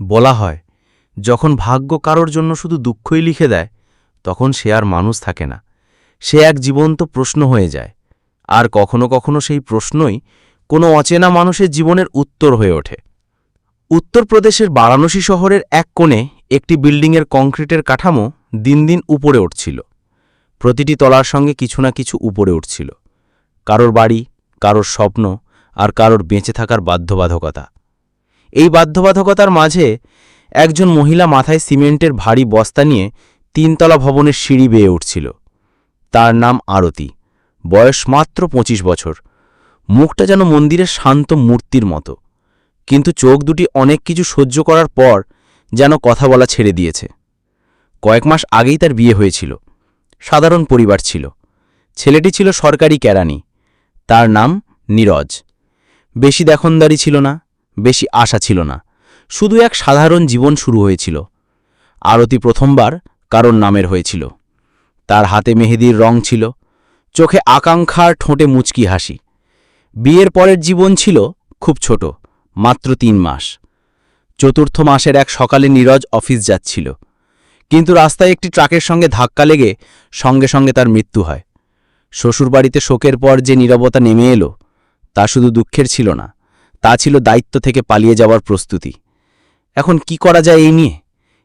বলা হয়, যখন ভাগ্য কারোর জন্য শুধু দুঃখই লিখে দেয়, তখন সে আর মানুষ থাকে না। সে এক জীবন্ত প্রশ্ন হয়ে যায়। আর কখনো কখনো সেই প্রশ্নই কোনো অচেনা মানুষের জীবনের উত্তর হয়ে ওঠে। উত্তরপ্রদেশের বারাণসী শহরের এক কোণে একটি বিল্ডিংয়ের কংক্রিটের কাঠামো দিন দিন উপরে উঠছিল। প্রতিটি তলার সঙ্গে কিছু না কিছু উপরে উঠছিল। কারোর বাড়ি, কারোর স্বপ্ন, আর কারোর বেঁচে থাকার বাধ্যবাধকতা। এই বাধ্যবাধকতার মাঝে একজন মহিলা মাথায় সিমেন্টের ভারী বস্তা নিয়ে তিনতলা ভবনের সিঁড়ি বেয়ে উঠছিল। তার নাম আরতি। বয়স মাত্র পঁচিশ বছর। মুখটা যেন মন্দিরের শান্ত মূর্তির মতো। কিন্তু চোখ দুটি অনেক কিছু সহ্য করার পর যেন কথা বলা ছেড়ে দিয়েছে। কয়েক মাস আগেই তার বিয়ে হয়েছিল। সাধারণ পরিবার ছিল। ছেলেটি ছিল সরকারি কেরানি। তার নাম নীরজ। বেশি দেখনদারি ছিল না। বেশি আশা ছিল না। শুধু এক সাধারণ জীবন শুরু হয়েছিল। আরতি প্রথমবার কারণ নামের হয়েছিল। তার হাতে মেহেদির রং ছিল। চোখে আকাঙ্ক্ষার ঠোঁটে মুচকি হাসি। বিয়ের পরের জীবন ছিল খুব ছোট, মাত্র তিন মাস। চতুর্থ মাসের এক সকালে নীরজ অফিস যাচ্ছিল। কিন্তু রাস্তায় একটি ট্রাকের সঙ্গে ধাক্কা লেগে সঙ্গে সঙ্গে তার মৃত্যু হয়। শ্বশুরবাড়িতে শোকের পর যে নীরবতা নেমে এলো, তা শুধু দুঃখের ছিল না। তা ছিল দায়িত্ব থেকে পালিয়ে যাওয়ার প্রস্তুতি। এখন কি করা যায় এই নিয়ে?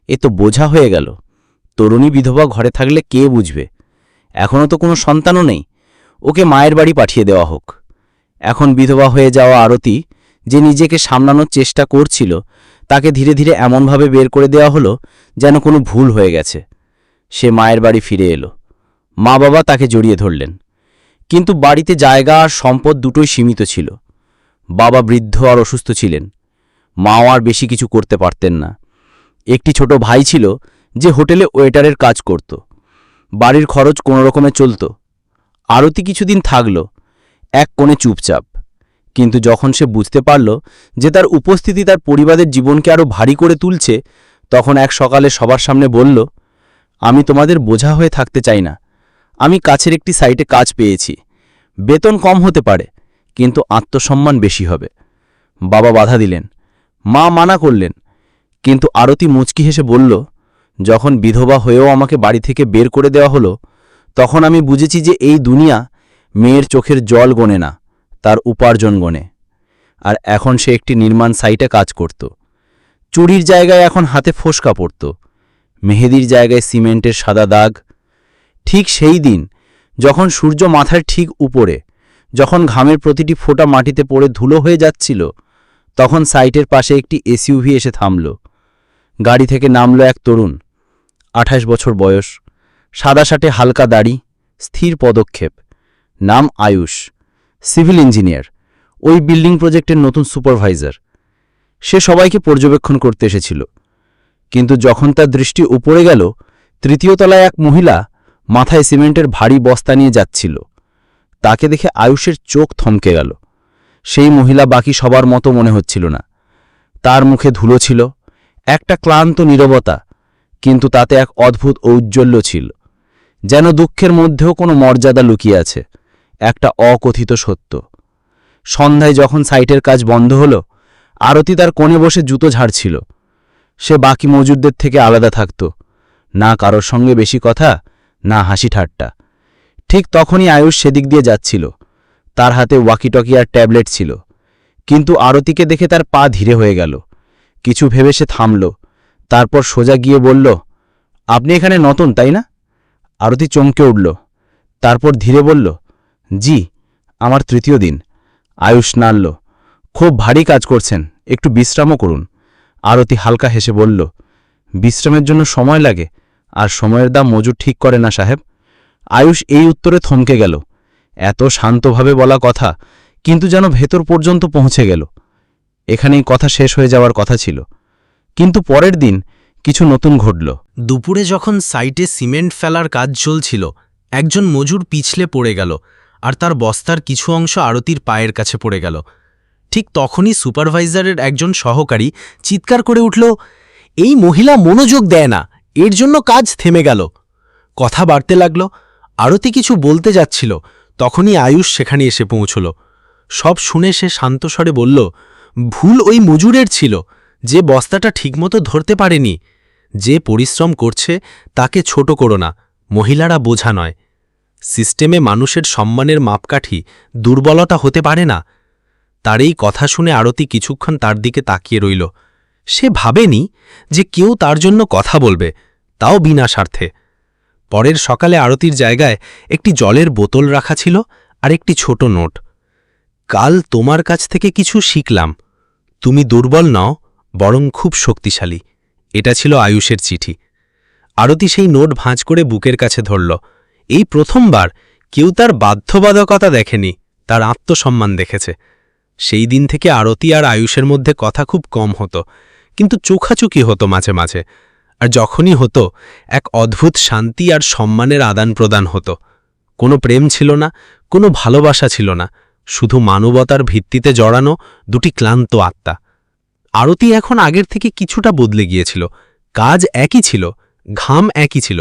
এ তো বোঝা হয়ে গেল। তরুণী বিধবা ঘরে থাকলে কে বুঝবে? এখনও তো কোনো সন্তানও নেই। ওকে মায়ের বাড়ি পাঠিয়ে দেওয়া হোক। এখন বিধবা হয়ে যাওয়া আরতি যে নিজেকে সামলানোর চেষ্টা করছিল, তাকে ধীরে ধীরে এমনভাবে বের করে দেওয়া হলো যেন কোনো ভুল হয়ে গেছে। সে মায়ের বাড়ি ফিরে এলো। মা বাবা তাকে জড়িয়ে ধরলেন। কিন্তু বাড়িতে জায়গা আর সম্পদ দুটোই সীমিত ছিল। বাবা বৃদ্ধ আর অসুস্থ ছিলেন। মাও আর বেশি কিছু করতে পারতেন না। একটি ছোট ভাই ছিল যে হোটেলে ওয়েটারের কাজ করত। বাড়ির খরচ কোনো রকমে চলত। আরতি কিছুদিন থাকল, এক কোণে চুপচাপ। কিন্তু যখন সে বুঝতে পারল যে তার উপস্থিতি তার পরিবারের জীবনকে আরও ভারী করে তুলছে, তখন এক সকালে সবার সামনে বলল, আমি তোমাদের বোঝা হয়ে থাকতে চাই না। আমি কাছের একটি সাইটে কাজ পেয়েছি। বেতন কম হতে পারে। কিন্তু আত্মসম্মান বেশি হবে। বাবা বাধা দিলেন। মা মানা করলেন। কিন্তু আরতি মুচকি হেসে বলল, যখন বিধবা হয়েও আমাকে বাড়ি থেকে বের করে দেওয়া হলো, তখন আমি বুঝেছি যে এই দুনিয়া মেয়ের চোখের জল গনে না, তার উপার্জন গনে আর এখন সে একটি নির্মাণ সাইটে কাজ করত। চুরির জায়গায় এখন হাতে ফোসকা পড়ত। মেহেদির জায়গায় সিমেন্টের সাদা দাগ। ঠিক সেই দিন, যখন সূর্য মাথার ঠিক উপরে যখন ঘামের প্রতিটি ফোঁটা মাটিতে পড়ে ধুলো হয়ে যাচ্ছিল, তখন সাইটের পাশে একটি এসইউভি এসে থামল। গাড়ি থেকে নামল এক তরুণ, আঠাশ বছর বয়স সাদা শাটে হালকা দাড়ি, স্থির পদক্ষেপ। নাম আয়ুষ, সিভিল ইঞ্জিনিয়ার, ওই বিল্ডিং প্রজেক্টের নতুন সুপারভাইজার। সে সবাইকে পর্যবেক্ষণ করতে এসেছিল। কিন্তু যখন তার দৃষ্টি উপরে গেল, তৃতীয় তলায় এক মহিলা মাথায় সিমেন্টের ভারী বস্তা নিয়ে যাচ্ছিল। তাকে দেখে আয়ুষের চোখ থমকে গেল। সেই মহিলা বাকি সবার মতো মনে হচ্ছিল না। তার মুখে ধুলো ছিল, একটা ক্লান্ত নীরবতা, কিন্তু তাতে এক অদ্ভুত ঔজ্জ্বল্য ছিল, যেন দুঃখের মধ্যেও কোনো মর্যাদা লুকিয়ে আছে, একটা অকথিত সত্য। সন্ধ্যায় যখন সাইটের কাজ বন্ধ হল, আরতি তার কোণে বসে জুতো ঝাড়ছিল। সে বাকি মজুরদের থেকে আলাদা থাকত, না কারোর সঙ্গে বেশি কথা, না হাসি ঠাট্টা। ঠিক তখনই আয়ুষ সেদিক দিয়ে যাচ্ছিল। তার হাতে ওয়াকিটকি আর ট্যাবলেট ছিল। কিন্তু আরতিকে দেখে তার পা ধীরে হয়ে গেল। কিছু ভেবে সে থামল। তারপর সোজা গিয়ে বলল, আপনি এখানে নতুন, তাই না? আরতি চমকে উঠল। তারপর ধীরে বলল, জি, আমার তৃতীয় দিন। আয়ুষ নাড়ল। খুব ভারী কাজ করছেন, একটু বিশ্রামও করুন। আরতি হালকা হেসে বলল, বিশ্রামের জন্য সময় লাগে, আর সময়ের দাম মজুর ঠিক করে না, সাহেব। আয়ুষ এই উত্তরে থমকে গেল। এত শান্তভাবে বলা কথা, কিন্তু যেন ভেতর পর্যন্ত পৌঁছে গেল। এখানেই কথা শেষ হয়ে যাওয়ার কথা ছিল। কিন্তু পরের দিন কিছু নতুন ঘটল। দুপুরে যখন সাইটে সিমেন্ট ফেলার কাজ চলছিল, একজন মজুর পিছলে পড়ে গেল, আর তার বস্তার কিছু অংশ আরতির পায়ের কাছে পড়ে গেল। ঠিক তখনই সুপারভাইজারের একজন সহকারী চিৎকার করে উঠল, এই মহিলা মনোযোগ দেয় না, এর জন্য কাজ থেমে গেল। কথা বাড়তে লাগল আরতি কিছু বলতে যাচ্ছিল, তখনই আয়ুষ সেখানে এসে পৌঁছল। সব শুনে সে শান্তস্বরে বলল, ভুল ওই মজুরের ছিল, যে বস্তাটা ঠিকমতো ধরতে পারেনি। যে পরিশ্রম করছে, তাকে ছোট করো না, মহিলারা বোঝা নয়। সিস্টেমে মানুষের সম্মানের মাপকাঠি দুর্বলতা হতে পারে না। তার এই কথা শুনে আরতি কিছুক্ষণ তার দিকে তাকিয়ে রইল। সে ভাবেনি যে কেউ তার জন্য কথা বলবে, তাও বিনা স্বার্থে। পরের সকালে আরতির জায়গায় একটি জলের বোতল রাখা ছিল আর একটি ছোট নোট। কাল তোমার কাছ থেকে কিছু শিখলাম। তুমি দুর্বল নও, বরং খুব শক্তিশালী। এটা ছিল আয়ুষের চিঠি। আরতি সেই নোট ভাঁজ করে বুকের কাছে ধরল। এই প্রথমবার কেউ তার বাধ্যবাধকতা দেখেনি, তার আত্মসম্মান দেখেছে। সেই দিন থেকে আরতি আর আয়ুষের মধ্যে কথা খুব কম হতো, কিন্তু চোখাচুকি হতো মাঝে মাঝে। আর যখনই হতো, এক অদ্ভুত শান্তি আর সম্মানের আদান প্রদান হতো। কোনো প্রেম ছিল না, কোনো ভালোবাসা ছিল না, শুধু মানবতার ভিত্তিতে জড়ানো দুটি ক্লান্ত আত্মা। আরতি এখন আগের থেকে কিছুটা বদলে গিয়েছিল, কাজ একই ছিল, ঘাম একই ছিল,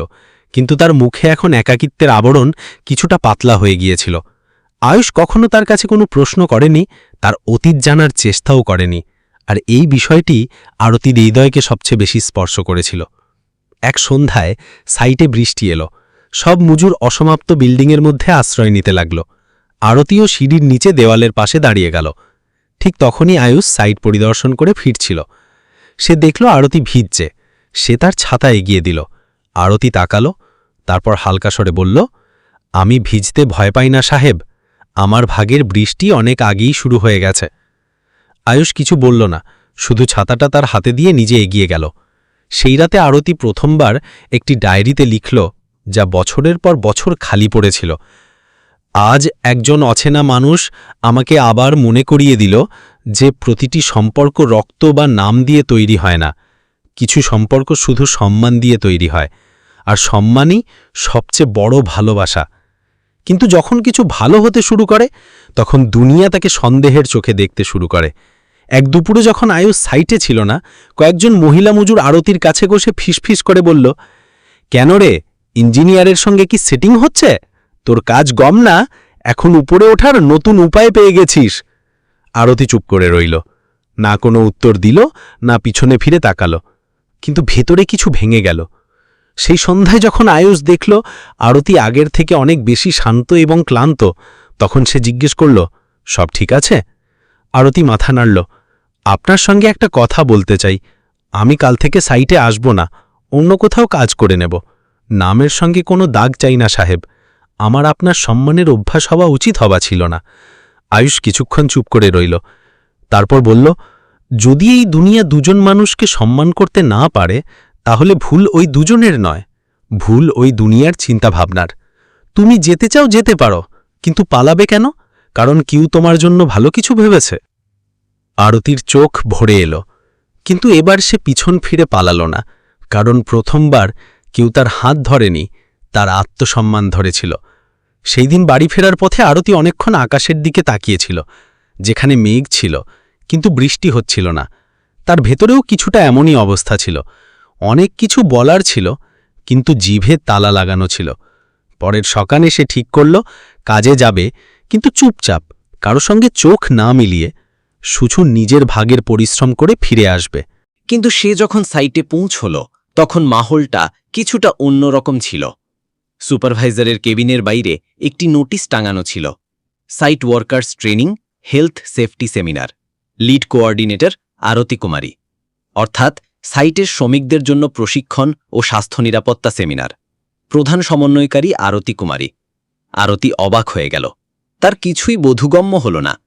কিন্তু তার মুখে এখন একাকিত্বের আবরণ কিছুটা পাতলা হয়ে গিয়েছিল। আয়ুষ কখনো তার কাছে কোনো প্রশ্ন করেনি, তার অতীত জানার চেষ্টাও করেনি। আর এই বিষয়টি আরতির হৃদয়কে সবচেয়ে বেশি স্পর্শ করেছিল। এক সন্ধ্যায় সাইটে বৃষ্টি এলো। সব মুজুর অসমাপ্ত বিল্ডিংয়ের মধ্যে আশ্রয় নিতে লাগল। আরতিও সিঁড়ির নিচে দেওয়ালের পাশে দাঁড়িয়ে গেল। ঠিক তখনই আয়ুষ সাইট পরিদর্শন করে ফিরছিল। সে দেখল আরতি ভিজছে। সে তার ছাতা এগিয়ে দিল। আরতি তাকালো, তারপর হালকা স্বরে বলল, আমি ভিজতে ভয় পাই না সাহেব। আমার ভাগের বৃষ্টি অনেক আগেই শুরু হয়ে গেছে। আয়ুষ কিছু বলল না, শুধু ছাতাটা তার হাতে দিয়ে নিজে এগিয়ে গেল। সেই রাতে আরতি প্রথমবার একটি ডায়েরিতে লিখল, যা বছরের পর বছর খালি পড়েছিল। আজ একজন অচেনা মানুষ আমাকে আবার মনে করিয়ে দিল যে প্রতিটি সম্পর্ক রক্ত বা নাম দিয়ে তৈরি হয় না। কিছু সম্পর্ক শুধু সম্মান দিয়ে তৈরি হয়, আর সম্মানই সবচেয়ে বড় ভালোবাসা। কিন্তু যখন কিছু ভালো হতে শুরু করে, তখন দুনিয়া তাকে সন্দেহের চোখে দেখতে শুরু করে। এক দুপুরে যখন আয়ুষ সাইটে ছিল না, কয়েকজন মহিলা মজুর আরতির কাছে বসে ফিসফিস করে বলল, কেন রে, ইঞ্জিনিয়ারের সঙ্গে কি সেটিং হচ্ছে? তোর কাজ গম না? এখন উপরে ওঠার নতুন উপায় পেয়ে গেছিস। আরতি চুপ করে রইল। না কোনো উত্তর দিল, না পিছনে ফিরে তাকালো। কিন্তু ভেতরে কিছু ভেঙে গেল। সেই সন্ধ্যায় যখন আয়ুষ দেখল, আরতি আগের থেকে অনেক বেশি শান্ত এবং ক্লান্ত, তখন সে জিজ্ঞেস করল, সব ঠিক আছে? আরতি মাথা নাড়ল আপনার সঙ্গে একটা কথা বলতে চাই। আমি কাল থেকে সাইটে আসব না, অন্য কোথাও কাজ করে নেব। নামের সঙ্গে কোনো দাগ চাই না, সাহেব। আমার আপনার সম্মানের অভ্যাস হওয়া উচিত হওয়া ছিল না। আয়ুষ কিছুক্ষণ চুপ করে রইল। তারপর বলল, যদি এই দুনিয়া দুজন মানুষকে সম্মান করতে না পারে, তাহলে ভুল ওই দুজনের নয়। ভুল ওই দুনিয়ার চিন্তাভাবনার। তুমি যেতে চাও, যেতে পারো, কিন্তু পালাবে কেন? কারণ কেউ তোমার জন্য ভালো কিছু ভেবেছে। আরতির চোখ ভরে এলো, কিন্তু এবার সে পিছন ফিরে পালালো না, কারণ প্রথমবার কেউ তার হাত ধরেনি, তার আত্মসম্মান ধরেছিল। সেই দিন বাড়ি ফেরার পথে আরতি অনেকক্ষণ আকাশের দিকে তাকিয়েছিল, যেখানে মেঘ ছিল, কিন্তু বৃষ্টি হচ্ছিল না। তার ভেতরেও কিছুটা এমনই অবস্থা ছিল। অনেক কিছু বলার ছিল, কিন্তু জিভে তালা লাগানো ছিল। পরের সকালে সে ঠিক করল, কাজে যাবে, কিন্তু চুপচাপ, কারও সঙ্গে চোখ না মিলিয়ে সুছু নিজের ভাগের পরিশ্রম করে ফিরে আসবে। কিন্তু সে যখন সাইটে পৌঁছল, তখন মাহলটা কিছুটা অন্যরকম ছিল। সুপারভাইজারের কেবিনের বাইরে একটি নোটিশ টাঙানো ছিল। Site workers training, health safety seminar. Lead coordinator Aarti Kumari. অর্থাৎ সাইটের শ্রমিকদের জন্য প্রশিক্ষণ ও স্বাস্থ্য নিরাপত্তা সেমিনার। প্রধান সমন্বয়কারী আরতি কুমারী। আরতি অবাক হয়ে গেল। তার কিছুই বোধগম্য হল না।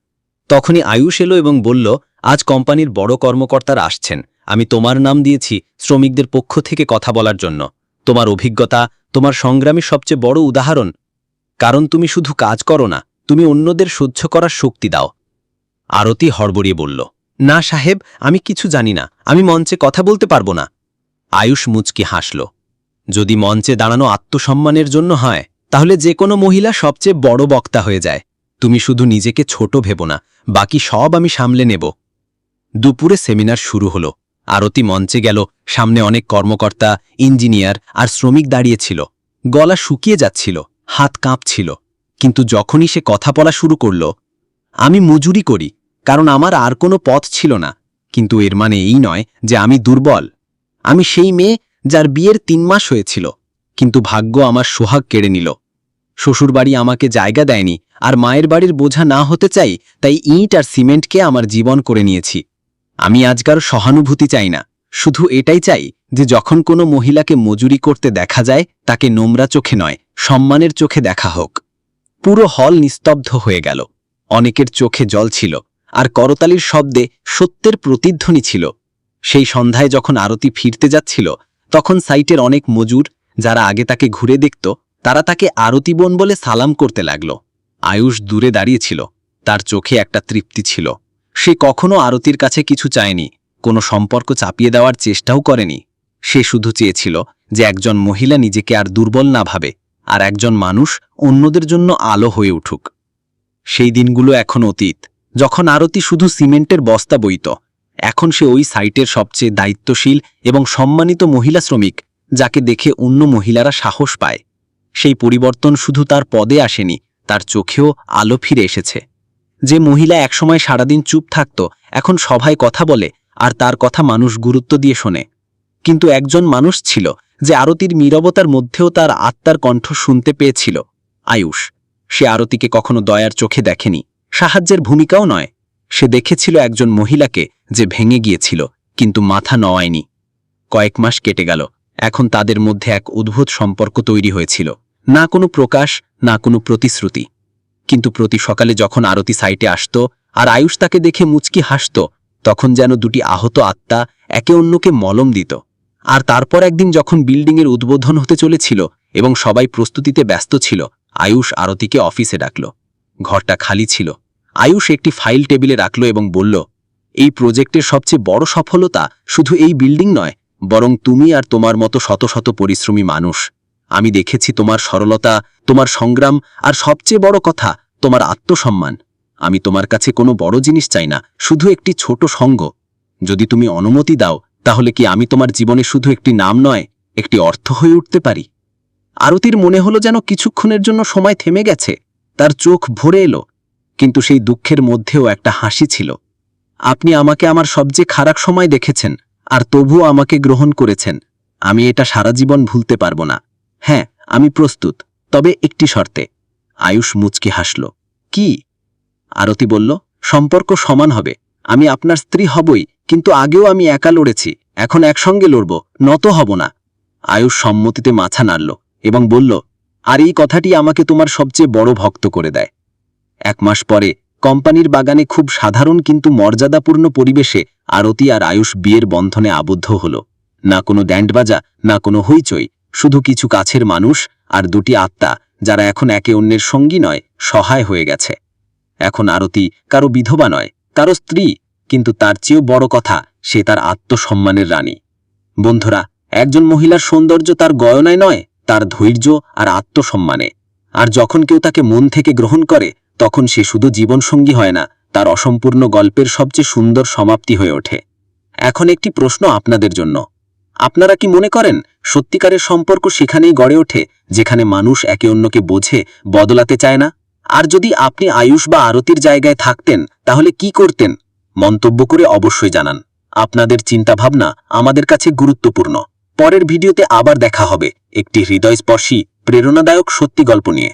তখনই আয়ুষ এলো এবং বলল, আজ কোম্পানির বড় কর্মকর্তারা আসছেন। আমি তোমার নাম দিয়েছি শ্রমিকদের পক্ষ থেকে কথা বলার জন্য। তোমার অভিজ্ঞতা, তোমার সংগ্রামের সবচেয়ে বড় উদাহরণ। কারণ তুমি শুধু কাজ করো না, তুমি অন্যদের সহ্য করার শক্তি দাও। আরতি হড়বড়িয়ে বলল, না সাহেব, আমি কিছু জানি না। আমি মঞ্চে কথা বলতে পারব না। আয়ুষ মুচকি হাসল, যদি মঞ্চে দাঁড়ানো আত্মসম্মানের জন্য হয়, তাহলে যে কোনো মহিলা সবচেয়ে বড় বক্তা হয়ে যায়। তুমি শুধু নিজেকে ছোট ভেব না, বাকি সব আমি সামলে নেব। দুপুরে সেমিনার শুরু হলো। আরতি মঞ্চে গেল, সামনে অনেক কর্মকর্তা, ইঞ্জিনিয়ার আর শ্রমিক দাঁড়িয়েছিল গলা শুকিয়ে যাচ্ছিল, হাত কাঁপছিল। কিন্তু যখনই সে কথা বলা শুরু করল, আমি মজুরি করি, কারণ আমার আর কোনো পথ ছিল না। কিন্তু এর মানে এই নয় যে আমি দুর্বল। আমি সেই মেয়ে যার বিয়ের তিন মাস হয়েছিল, কিন্তু ভাগ্য আমার সোহাগ কেড়ে নিল। শ্বশুরবাড়ি আমাকে জায়গা দেয়নি আর মায়ের বাড়ির বোঝা না হতে চাই তাই ইট আর সিমেন্টকে আমার জীবন করে নিয়েছি। আমি আজকার সহানুভূতি চাই না। শুধু এটাই চাই যে যখন কোনো মহিলাকে মজুরি করতে দেখা যায়, তাকে নোংরা চোখে নয়, সম্মানের চোখে দেখা হোক। পুরো হল নিস্তব্ধ হয়ে গেল। অনেকের চোখে জল ছিল আর করতালির শব্দে সত্যের প্রতিধ্বনি ছিল। সেই সন্ধ্যায় যখন আরতি ফিরতে যাচ্ছিল, তখন সাইটের অনেক মজুর, যারা আগে তাকে ঘুরে দেখত তারা তাকে আরতি বোন বলে সালাম করতে লাগল। আয়ুষ দূরে দাঁড়িয়েছিল। তার চোখে একটা তৃপ্তি ছিল। সে কখনো আরতির কাছে কিছু চায়নি, কোনো সম্পর্ক চাপিয়ে দেওয়ার চেষ্টাও করেনি। সে শুধু চেয়েছিল যে একজন মহিলা নিজেকে আর দুর্বল না ভাবে, আর একজন মানুষ অন্যদের জন্য আলো হয়ে উঠুক। সেই দিনগুলো এখন অতীত। যখন আরতি শুধু সিমেন্টের বস্তা বইত, এখন সে ওই সাইটের সবচেয়ে দায়িত্বশীল এবং সম্মানিত মহিলা শ্রমিক, যাকে দেখে অন্য মহিলারা সাহস পায়। সেই পরিবর্তন শুধু তার পদে আসেনি, তার চোখেও আলো ফিরে এসেছে। যে মহিলা একসময় সারাদিন চুপ থাকত, এখন সভায় কথা বলে, আর তার কথা মানুষ গুরুত্ব দিয়ে শোনে। কিন্তু একজন মানুষ ছিল, যে আরতির নীরবতার মধ্যেও তার আত্মার কণ্ঠ শুনতে পেয়েছিল। আয়ুষ, সে আরতিকে কখনো দয়ার চোখে দেখেনি। সাহায্যের ভূমিকাও নয়। সে দেখেছিল একজন মহিলাকে, যে ভেঙে গিয়েছিল, কিন্তু মাথা নওয়ায়নি। কয়েক মাস কেটে গেল, এখন তাদের মধ্যে এক অদ্ভুত সম্পর্ক তৈরি হয়েছিল। না কোনো প্রকাশ, না কোনো প্রতিশ্রুতি। কিন্তু প্রতি সকালে যখন আরতি সাইটে আসত আর আয়ুষ তাকে দেখে মুচকি হাসত, তখন যেন দুটি আহত আত্মা একে অন্যকে মলম দিত। আর তারপর একদিন যখন বিল্ডিংয়ের উদ্বোধন হতে চলেছিল এবং সবাই প্রস্তুতিতে ব্যস্ত ছিল, আয়ুষ আরতিকে অফিসে ডাকল। ঘরটা খালি ছিল। আয়ুষ একটি ফাইল টেবিলে রাখল এবং বলল, এই প্রজেক্টের সবচেয়ে বড় সফলতা শুধু এই বিল্ডিং নয়, বরং তুমি আর তোমার মতো শত শত পরিশ্রমী মানুষ। আমি দেখেছি তোমার সরলতা, তোমার সংগ্রাম, আর সবচেয়ে বড় কথা, তোমার আত্মসম্মান। আমি তোমার কাছে কোনো বড় জিনিস চাই না, শুধু একটি ছোট সঙ্গ। যদি তুমি অনুমতি দাও, তাহলে কি আমি তোমার জীবনে শুধু একটি নাম নয়, একটি অর্থ হয়ে উঠতে পারি? আরতির মনে হলো যেন কিছুক্ষণের জন্য সময় থেমে গেছে, তার চোখ ভরে এলো, কিন্তু সেই দুঃখের মধ্যেও একটা হাসি ছিল। আপনি আমাকে আমার সবচেয়ে খারাপ সময় দেখেছেন, আর তবুও আমাকে গ্রহণ করেছেন। আমি এটা সারা জীবন ভুলতে পারব না। হ্যাঁ আমি প্রস্তুত, তবে একটি শর্তে। আয়ুষ মুচকি হাসল। কি? আরতি বলল, সম্পর্ক সমান হবে। আমি আপনার স্ত্রী হবই, কিন্তু আগেও আমি একা লড়েছি, এখন একসঙ্গে লড়ব, নত হব না। আয়ুষ সম্মতিতে মাথা নাড়ল এবং বলল, আর এই কথাটি আমাকে তোমার সবচেয়ে বড় ভক্ত করে দেয়। এক মাস পরে, কোম্পানির বাগানে খুব সাধারণ কিন্তু মর্যাদাপূর্ণ পরিবেশে আরতি আর আয়ুষ বিয়ের বন্ধনে আবদ্ধ হল। না কোনো ড্যান্ডবাজা না কোনো হইচই শুধু কিছু কাছের মানুষ আর দুটি আত্মা, যারা এখন একে অন্যের সঙ্গী নয়, সহায় হয়ে গেছে। এখন আরতি কারও বিধবা নয়, কারও স্ত্রী, কিন্তু তার চেয়েও বড় কথা, সে তার আত্মসম্মানের রানী। বন্ধুরা, একজন মহিলার সৌন্দর্য তার গয়নায় নয়, তার ধৈর্য আর আত্মসম্মানে। আর যখন কেউ তাকে মন থেকে গ্রহণ করে, তখন সে শুধু জীবনসঙ্গী হয় না, তার অসম্পূর্ণ গল্পের সবচেয়ে সুন্দর সমাপ্তি হয়ে ওঠে। এখন একটি প্রশ্ন আপনাদের জন্য। আপনারা কি মনে করেন, সত্যিকারের সম্পর্ক সেখানেই গড়ে ওঠে, যেখানে মানুষ একে অন্যকে বোঝে, বদলাতে চায় না? আর যদি আপনি আয়ুষ বা আরতির জায়গায় থাকতেন, তাহলে কি করতেন? মন্তব্য করে অবশ্যই জানান। আপনাদের চিন্তাভাবনা আমাদের কাছে গুরুত্বপূর্ণ। পরের ভিডিওতে আবার দেখা হবে। একটি হৃদয়স্পর্শী, প্রেরণাদায়ক সত্যি গল্প নিয়ে।